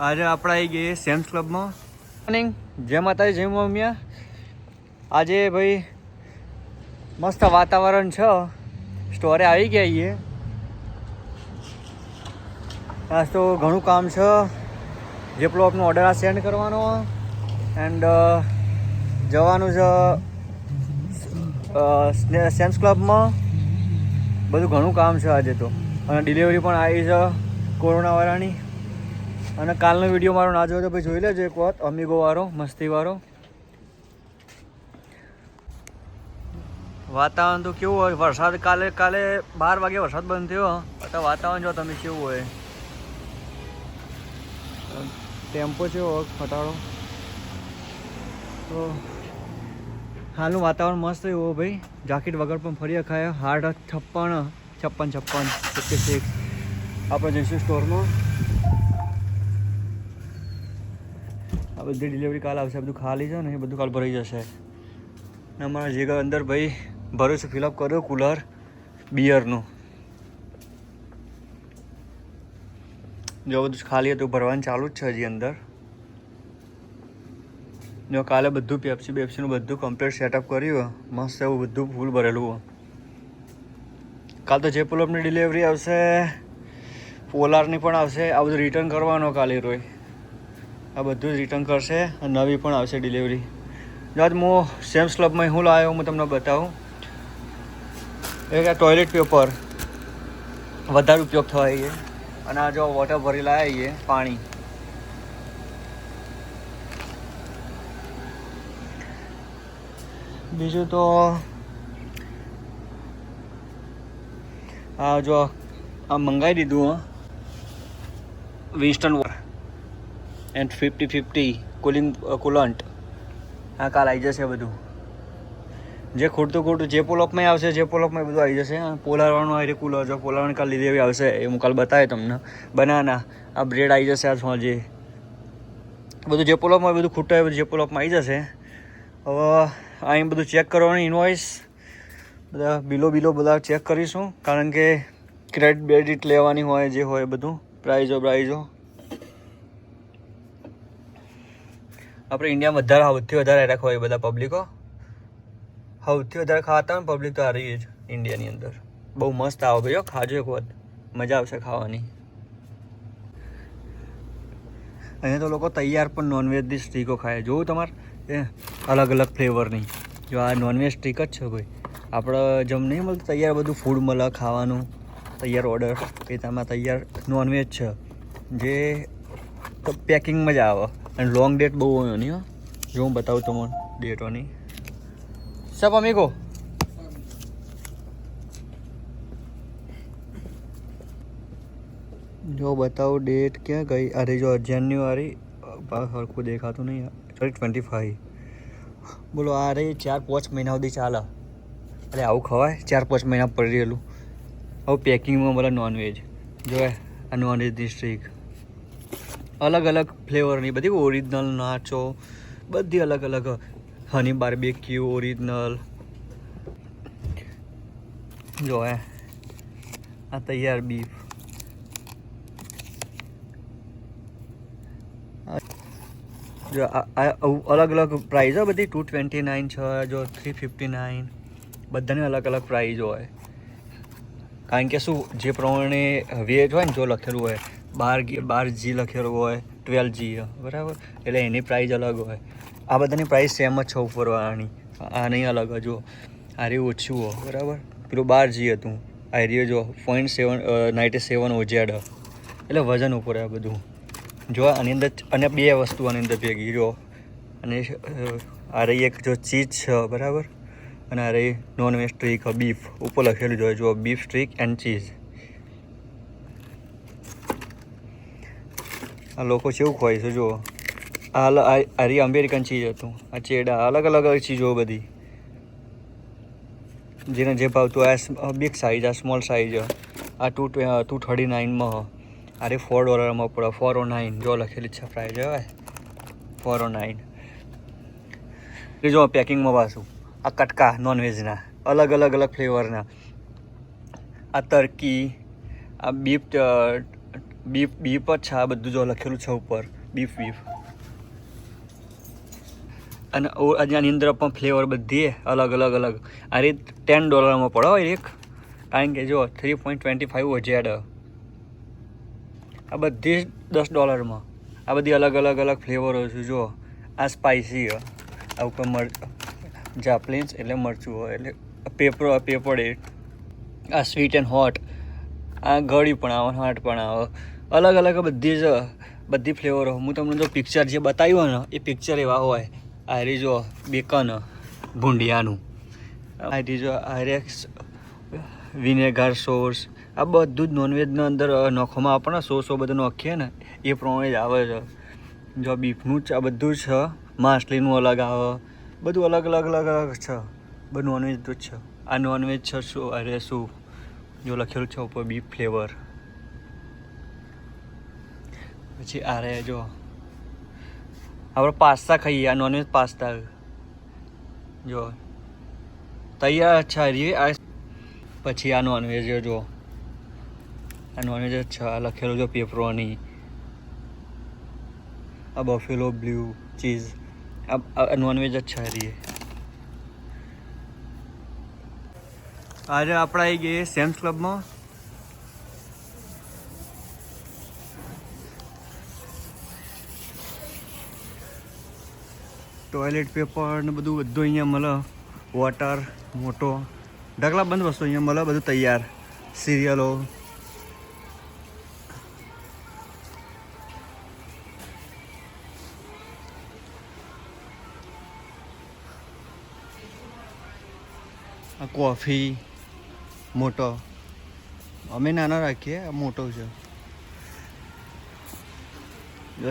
આજે આપણે આવી ગઈએ સેમ્સ ક્લબમાં. મોર્નિંગ જય માતાજી જય મમ્મિયા આજે ભાઈ મસ્ત વાતાવરણ છે. સ્ટોરે આવી ગયા છીએ. આજ તો ઘણું કામ છે. જે આપનો ઓર્ડર આ સેન્ડ કરવાનો. એન્ડ જવાનું છે સેમ્સ ક્લબમાં. બધું ઘણું કામ છે આજે તો. અને ડિલિવરી પણ આવી છે કોરોનાવાળાની. અને કાલનો વીડિયો મારો ના જોયો તો ભાઈ જોઈ લેજો એક વાત. અમીગો વાળો મસ્તી વાળો વાતાવરણ તો કેવું હોય? વરસાદ કાલે કાલે બાર વાગે વરસાદ બંધ થયો. અત્યારે વાતાવરણ જો તમે કેવું હોય? ટેમ્પો છે ફટાડો તો હાલનું વાતાવરણ મસ્ત એવું ભાઈ. જાકેટ વગર પણ ફરી ખાય હાર્ડ છપ્પન છપ્પન છપ્પન સિક્સટી સિક્સ આપણે જઈશું સ્ટોરમાં. આ બધી ડિલિવરી કાલ આવશે, બધું ખાલી છે ને, એ બધું કાલ ભરાઈ જશે. ને અમારા જે અંદર ભાઈ ભર્યું છે ફિલઅપ કર્યો કુલર બિયરનું જો બધું ખાલી હતું, ભરવાનું ચાલુ જ છે હજી અંદર. જો કાલે બધું પેપ્સી બેપ્સીનું બધું કમ્પ્લીટ સેટઅપ કર્યું, મસ્ત એવું બધું ફૂલ ભરેલું. કાલ તો જે પુલઅપની ડિલિવરી આવશે પોલારની પણ આવશે, આ બધું રિટર્ન કરવાનો કાલે રોય. આ બધું જ રિટર્ન કરશે અને નવી પણ આવશે ડિલિવરી આજ હું સેમ્સ ક્લબમાં હું લાવ્યો હું તમને બતાવું. એક આ ટોયલેટ પેપર વધારે ઉપયોગ થાય છે. અને આ જો વોટર ભરી લાવ્યા છે, પાણી. બીજું તો આ જો આ મંગાવી દીધું, હં. Winston and fifty fifty cooling coolant આ કાલ આવી જશે બધું. જે ખૂટતું ખોટું, જે પોલોકમાં આવશે, જે પોલોકમાં બધું આવી જશે પોલારવાનું આવી કુલર જો પોલારવાની કાલ લીધે આવશે. એ હું કાલ બતાવે તમને. બનાના આ બ્રેડ આવી જશે આ સાંજે. બધું જે પોલોકમાં બધું હોય બધું જે પોલોકમાં આવી જશે. હવે અહીં બધું ચેક કરવાનું ઇન્વોઇસ બધા બિલો બિલો બધા ચેક કરીશું. કારણ કે ક્રેડિટ બેડિટ લેવાની હોય, જે હોય બધું. પ્રાઇઝો પ્રાઇઝો આપણે ઇન્ડિયામાં વધારે સૌથી વધારે રાખવા હોય બધા પબ્લિકો સૌથી વધારે ખાતા હોય પબ્લિક તો રહી જ ઇન્ડિયાની અંદર. બહુ મસ્ત આવે ભાઈ હો, ખાજો એક વખત. મજા આવશે ખાવાની. અહીંયા તો લોકો તૈયાર પણ નોનવેજની સ્ટીકો ખાય. જોવું તમારે? એ અલગ અલગ ફ્લેવરની જો આ નોનવેજ સ્ટીક જ છે ભાઈ આપણે જમ નહીં મળતું તૈયાર બધું ફૂડ મળે ખાવાનું તૈયાર ઓર્ડર એ તમારે તૈયાર નોનવેજ છે. જે પેકિંગમાં જ આવે. અને લોંગ ડેટ બહુ હોય નહીં હો. જો હું બતાવું તમને ડેટોની સબ અમીગો જો બતાવું ડેટ ક્યાં ગઈ? અરે, જો જાન્યુઆરી સરખું દેખાતું નહીં સોરી ટ્વેન્ટી ફાઈવ બોલો, આ રહી ચાર પાંચ મહિના સુધી ચાલે. અરે, આવું ખવાય? ચાર પાંચ મહિના પડી રહેલું. હવે પેકિંગમાં બોલે નોનવેજ જો આ નોનવેજની સ્ટ્રીક અલગ અલગ ફ્લેવરની બધી ઓરિજિનલ નાચો, બધી અલગ અલગ હની બાર્બેક્યુ ઓરિજિનલ. જો હે, આ તૈયાર બીફ જો અલગ અલગ પ્રાઇઝ હોય બધી ટુ ટ્વેન્ટી નાઇન છે, જો થ્રી ફિફ્ટી નાઇન બધાની અલગ અલગ પ્રાઇઝ હોય. કારણ કે શું, જે પ્રમાણે વેજ હોય ને, જો લખેલું હોય બાર બાર જી લખેલું હોય, ટ્વેલ્વ જી બરાબર? એટલે એની પ્રાઇઝ અલગ હોય. આ બધાની પ્રાઇસ સેમ જ છે ઉપરવાળાની. આની અલગ જો આ રહ્યું ઓછું હો બરાબર? પેલું બાર જી હતું. આ રહ્યું જો પોઈન્ટ સેવન નાઇન્ટી સેવન ઓજેડ. એટલે વજન ઉપર આ બધું. જો આની અંદર અને બે વસ્તુ આની અંદર ભેગી જો અને આ રહી એક, જો ચીઝ છે બરાબર? અને આ રહી નોન વેજ સ્ટ્રીક બીફ ઉપર લખેલું જોઈએ જો બીફ સ્ટ્રીક એન્ડ ચીઝ આ લોકો કેવું ખોય છે જો આ રહી અમેરિકન ચીજ હતું. આ ચેડા, અલગ અલગ ચીજો બધી. જેને જે ભાવતું આ બિગ સાઇઝ આ સ્મોલ સાઇઝ આ ટુ ટુ થર્ટી નાઇનમાં અરે ફોર ડોલરમાં પડે. ફોર ઓ નાઇન જો લખેલી છે પ્રાઇઝ હવે ફોર ઓ નાઇન એ જો પેકિંગમાં પાછું. આ કટકા નોનવેજના અલગ અલગ અલગ ફ્લેવરના આ તરકી આ બીફ બીફ બીફ જ છે આ બધું જો લખેલું છે ઉપર. Beef beef. અને આની અંદર પણ ફ્લેવર બધી અલગ અલગ અલગ. આ રીત ટેન ડોલરમાં પડો એક. કારણ કે જો three point twenty five Z. આ બધી જ દસ ડોલરમાં. આ બધી અલગ અલગ અલગ ફ્લેવરો છે જો. આ સ્પાઇસી આ ઉપર મર, જાપલીન્સ એટલે મરચું હોય, એટલે પેપર પેપર આ સ્વીટ એન્ડ હોટ. આ ગળી પણ આવે, હાટ પણ આવે. અલગ અલગ બધી જ, બધી ફ્લેવરો હું તમને જો પિક્ચર જે બતાવ્યું ને, એ પિક્ચર એવા હોય. આ રહી જો બેકન ભૂંડિયાનું. આ રહી જો આ વિનેગાર સોસ આ બધું જ નોનવેજના અંદર નોખોમાં આપણને સોસો બધું નોખીએ ને, એ પ્રમાણે જ આવે છે. જો બીફનું જ, આ બધું છે. માછલીનું અલગ આવે. બધું અલગ અલગ અલગ અલગ છે. બધું નોનવેજ તો જ છે. આ નોનવેજ છે શું? અરે શું? જો લખેલું છે ઉપર બીફ ફ્લેવર. પછી આ રહે જો આપણે પાસ્તા ખાઈએ, આ નોનવેજ પાસ્તા. જો, તૈયાર અચ્છા રે આ પછી આ નોનવેજ જો. આ નોનવેજ છે, આ લખેલું જો પેપરોની આ બફેલો બ્લુ ચીઝ આ નોનવેજ જ છે આજે આપણે આવી ગઈએ સેમ્સ ક્લબમાં ટોયલેટ પેપર ને બધું બધું અહીંયા મળે. વોટર મોટો. ઢગલા બંધ વસ્તુ અહીંયા મળે, બધું તૈયાર. સિરિયલો કોફી મોટો. અમે નાનો રાખીએ, આ મોટો છે.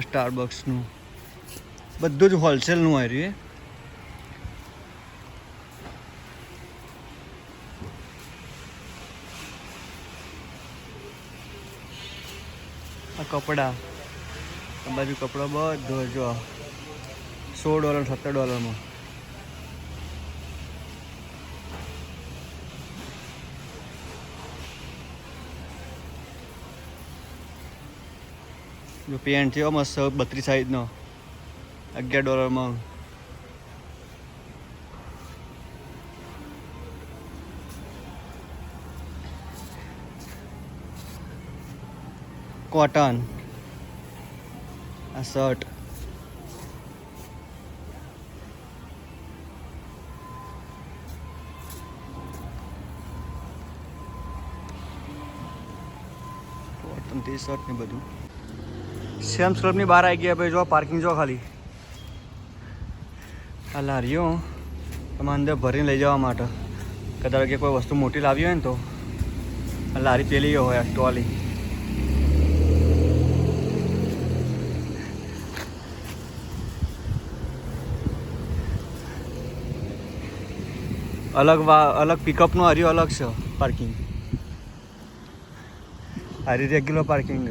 સ્ટારબક્સનું બધું જ હોલસેલનું આવ્યું આ કપડાં. આ બાજુ કપડાં બધો જો સો ડોલર સત્તર ડોલરમાં જો પેન્ટ થયો મસ્ત બત્રીસ સાઈઝનો અગિયાર ડોલરમાં. કોટન. આ શર્ટ. કોટન ટી શર્ટ ને બધું. સેમ્સ ક્લબની બહાર આવી ગયા ભાઈ, જો પાર્કિંગ જો ખાલી. આ લારીઓ તમારે અંદર ભરીને લઈ જવા માટે. કદાચ કે કોઈ વસ્તુ મોટી લાવી હોય ને તો. આ લારી પેલી હોય ટ્રોલી અલગ વા, અલગ પિકઅપનું હર્યો અલગ છે પાર્કિંગ હારી રેગ્યુલર પાર્કિંગ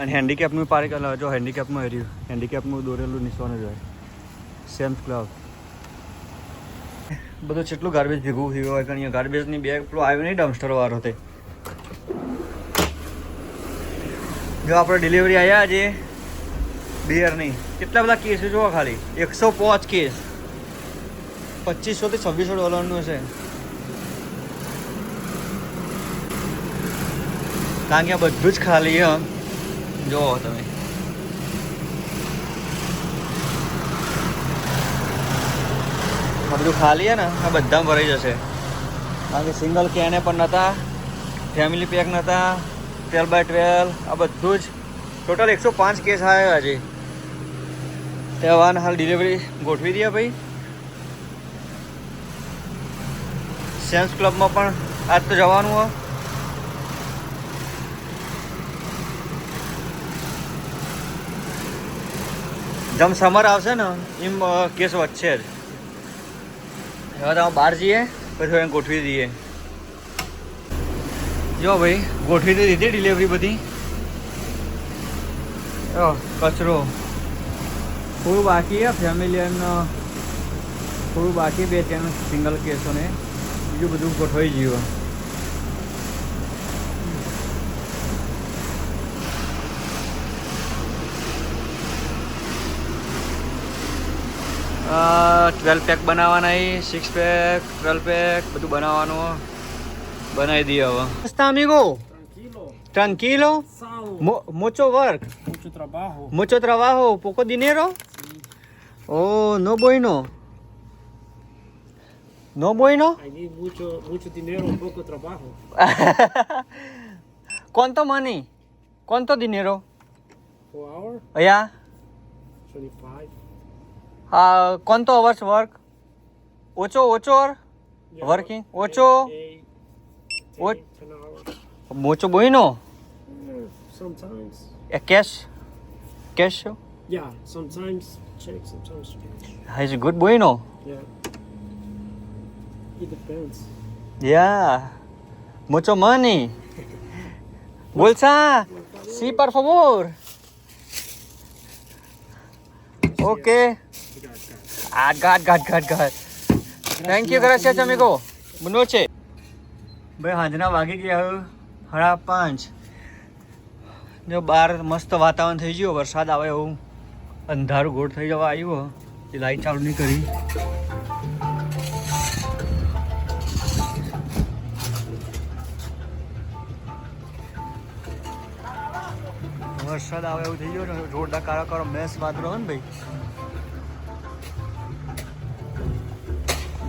અને હેન્ડીકેપનું પાર્ક અલગ જો હેન્ડીકેપનું હર્યું. હેન્ડીકેપનું દોરેલું નિશાન જ હોય. સેમ્સ ક્લબ બધું કેટલું ગાર્બેજ ભેગું થયું હોય કારણ ગાર્બેજની બેગ પેલું આવ્યું નહીં ડમ્સ્ટર વાળો તે. જો આપણે ડિલિવરી આવ્યા આજે બિયરની કેટલા બધા કેસ જોવો ખાલી. એકસો પાંચ કેસ પચીસોથી છવ્વીસો ડોલરનું હશે. કારણ કે આ બધું જ ખાલી હમ જુઓ તમે. બધું ખાલી છે ને, આ બધા ભરાઈ જશે. કારણ કે સિંગલ કેને પણ નહોતા ફેમિલી પેક નહોતા ટ્વેલ બાય ટ્વેલ આ બધું જ. ટોટલ એકસો પાંચ કેસ આવ્યા આજે. તહેવાર હાલ ડિલિવરી ગોઠવી દઈએ ભાઈ. સેન્સ ક્લબમાં પણ આજ તો જવાનું હોય જેમ સમર આવશે ને, એમ કેસ વધશે જ. હવે તમે બહાર જઈએ, પછી એને ગોઠવી દઈએ. જો ભાઈ, ગોઠવી તો દીધી ડિલિવરી બધી. કચરો. થોડું બાકી ફેમિલી એમનો થોડું બાકી બે ત્રણ સિંગલ કેસોને. બીજું બધું ગોઠવાઈ ગયું. ટ્વેલ્વ પેક બનાવવાના એ સિક્સ પેક ટ્વેલ્વ પેક બધું બનાવવાનું બનાવી દઈએ હવે અમીગો Tranquilo. ટ્રાન્કીલો Sal. mucho work Mucho trabajo. mucho trabajo poco dinero oh no bueno no bueno I need mucho, mucho dinero, poco trabajo. cuánto money cuánto dinero Per hour, yeah कोणतो hours work ocho ओचो और? Working ओचो? मोचो bueno. sometimes. a cash cash show yeah sometimes check sometimes cash. he's a good bueno yeah. It depends. Yeah. Mucho money. Bolsa? Sí por favor. Okay. You Ghat Ghat Ghat God. Thank you, gracias, amigo. Buenas ભાઈ સાંજના વાગી ગયા સાડા પાંચ. જો બહાર મસ્ત વાતાવરણ થઈ ગયું વરસાદ આવે એવું. અંધારું ગોળ થઈ જવા આવ્યું એ લાઈટ ચાલુ નહીં કરી. વરસાદ આવે એવું થઈ ગયું ને જોરદાર કાળો મેસ વાદળો હોય ને ભાઈ.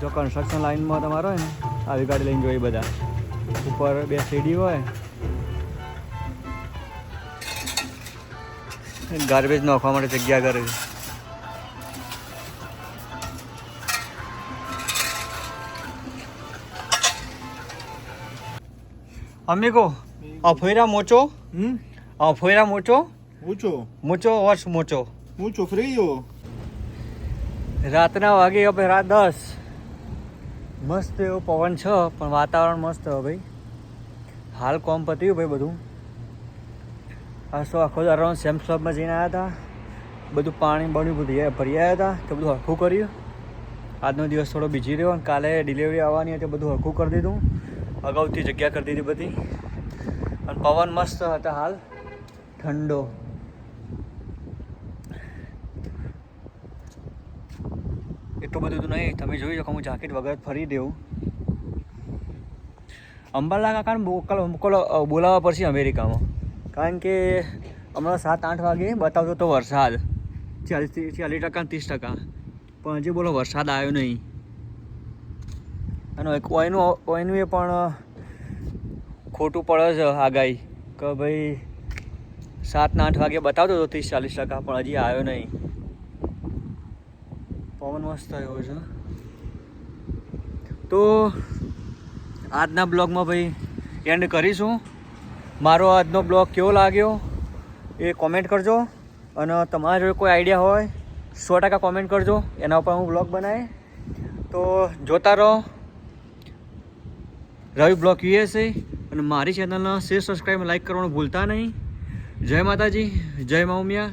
જો કન્સ્ટ્રક્શન લાઈનમાં તમારો હોય ને આવી ગાડી લઈને જોઈએ બધા. ઉપર બે સીડી હોય. ગાર્બેજ નાખવા માટે જગ્યા કરે છે. Amigo, મોચો? ¿Mm? afuera મોચો? Mucho, મોચો વર્ષ મોચો. મોચો frío. રાતના વાગે હવે રાત દસ. મસ્ત એવો પવન છે, પણ વાતાવરણ મસ્ત હવે ભાઈ. હાલ કોમ પત્યું ભાઈ બધું. આ શું આખો દારો સેમ શોપમાં જઈને આવ્યા હતા બધું પાણી બન્યું બધું ભરી આવ્યા હતા તો બધું હરખું કર્યું. આજનો દિવસ થોડો બીજી રહ્યો અને કાલે ડિલિવરી આવવાની હતી, બધું હરખું કરી દીધું. અગાઉથી જગ્યા કરી દીધી બધી. અને પવન મસ્ત હતા હાલ. ઠંડો. એટલું બધું તો નહીં. તમે જોઈ શકો, હું જાકેટ વગર ફરી દેવું અંબાલા કાકાને મોકલ, મોકલો બોલાવવા પડશે અમેરિકામાં. કારણ કે હમણાં સાત, આઠ વાગે બતાવતો તો વરસાદ. ચાલીસથી ચાલીસ ટકા ત્રીસ ટકા. પણ હજી બોલો, વરસાદ આવ્યો નહીં. અને ઓયનું ઓયનું એ પણ ખોટું પડે છે આગાહી. કે ભાઈ સાત આઠ વાગે બતાવતો હતો ત્રીસ, ચાલીસ ટકા, પણ હજી આવ્યો નહીં. પવન મસ્ત આવ્યો છે. તો આજના બ્લોગમાં ભાઈ એન્ડ કરીશું. મારો આજનો બ્લોગ કેવો લાગ્યો એ કોમેન્ટ કરજો. અને તમારા જોડે કોઈ આઈડિયા હોય, સો ટકા કોમેન્ટ કરજો. એના ઉપર હું બ્લોગ બનાવી તો જોતા રહો. રવિ બ્લોગ યુએસએ અને મારી ચેનલને શેર સબસ્ક્રાઈબ લાઈક કરવાનું ભૂલતા નહીં. જય માતાજી, જય મા ઉમિયા